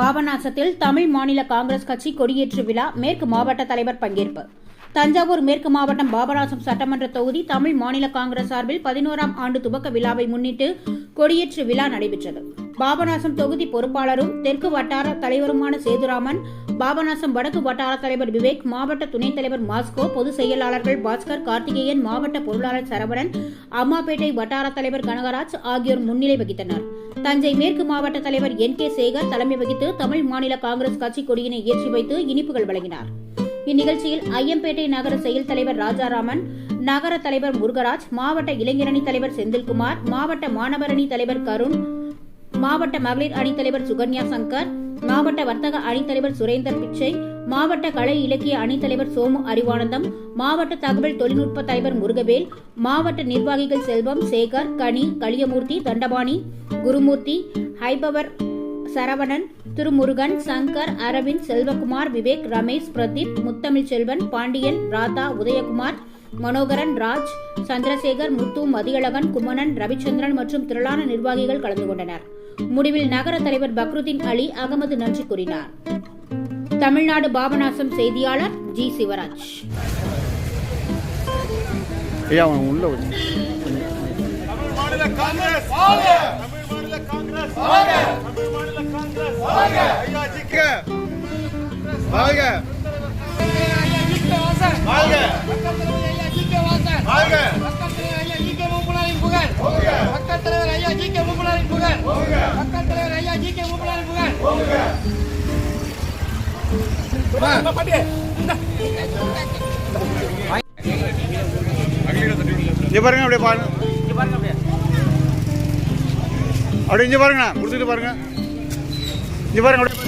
பாபநாசத்தில் தமிழ் மாநில காங்கிரஸ் கட்சி கொடியேற்று விழா மேற்கு மாவட்ட தலைவர் பங்கேற்பு. தஞ்சாவூர் மேற்கு மாவட்டம் பாபநாசம் சட்டமன்ற தொகுதி தமிழ் மாநில காங்கிரஸ் சார்பில் பதினோராம் ஆண்டு துவக்க விழாவை முன்னிட்டு கொடியேற்று விழா நடைபெற்றது. பாபநாசம் தொகுதி பொறுப்பாளரும் தெற்கு வட்டார தலைவருமான சேதுராமன் பாபநாசம் வடக்கு வட்டார தலைவர் விவேக் மாவட்ட துணைத் தலைவர் மாஸ்கோ பொதுச் செயலாளர்கள் பாஸ்கர் கார்த்திகேயன் மாவட்ட பொருளாளர் சரவணன் அம்மாப்பேட்டை வட்டார தலைவர் கனகராஜ் ஆகியோர் முன்னிலை வகித்தனர். தஞ்சை மேற்கு மாவட்ட தலைவர் என் கே சேகர் தலைமை வகித்து தமிழ் மாநில காங்கிரஸ் கட்சி கொடியினை ஏற்றி வைத்து இனிப்புகள் வழங்கினார். இந்நிகழ்ச்சியில் ஐயம்பேட்டை நகர செயல் தலைவர் ராஜாராமன் நகர தலைவர் முருகராஜ் மாவட்ட இளைஞரணி தலைவர் செந்தில்குமார் மாவட்ட மாணவரணி தலைவர் கருண் மாவட்ட மகளிர் அணித்தலைவர் சுகன்யா சங்கர் மாவட்ட வர்த்தக அணித்தலைவர் சுரேந்தர் பிச்சை மாவட்ட கலை இலக்கிய அணித்தலைவர் சோமு அறிவானந்தம் மாவட்ட தகவல் தொழில்நுட்ப தலைவர் முருகவேல் மாவட்ட நிர்வாகிகள் செல்வம் சேகர் கனி களியமூர்த்தி தண்டபாணி குருமூர்த்தி ஹைபவர் சரவணன் திருமுருகன் சங்கர் அரவிந்த் செல்வகுமார் விவேக் ரமேஷ் பிரதீப் முத்தமிழ் செல்வன் பாண்டியன் ராதா உதயகுமார் மனோகரன் ராஜ் சந்திரசேகர் முத்து மதியழகன் குமணன் ரவிச்சந்திரன் மற்றும் திரளான நிர்வாகிகள் கலந்து கொண்டனர். முடிவில் நகர தலைவர் பக்ருதீன் அலி அகமது நன்றி கூறினார். தமிழ்நாடு பாபநாசம் செய்தியாளர் ஜி சிவராஜ். ஐயா அவன் உள்ள வச்சு. தமிழ் மாநில காங்கிரஸ் தமிழ் மாநில காங்கிரஸ் தமிழ் மாநில காங்கிரஸ் ஐயா ஜிக்க வாழ்க வாழ்க வாழ்க மக்கள் தலைவர் ஐயா ஜி கே மூப்பனாரின் புகழ். ஐயா ஜி கே மூப்பனாரின் புகழ் இங்க பாருங்க அப்படியே பாருங்க அப்படியே இங்க பாருங்க கொடுத்துட்டு பாருங்க பாருங்க அப்படியே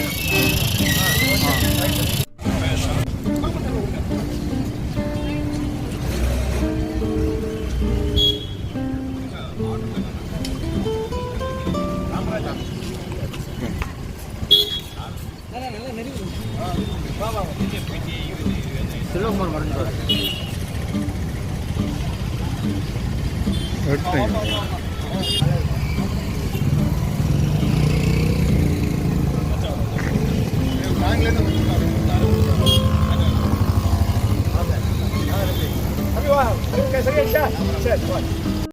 Selvakumar மறந்துடுவார் Wow, okay, so yeah, shot. Shot,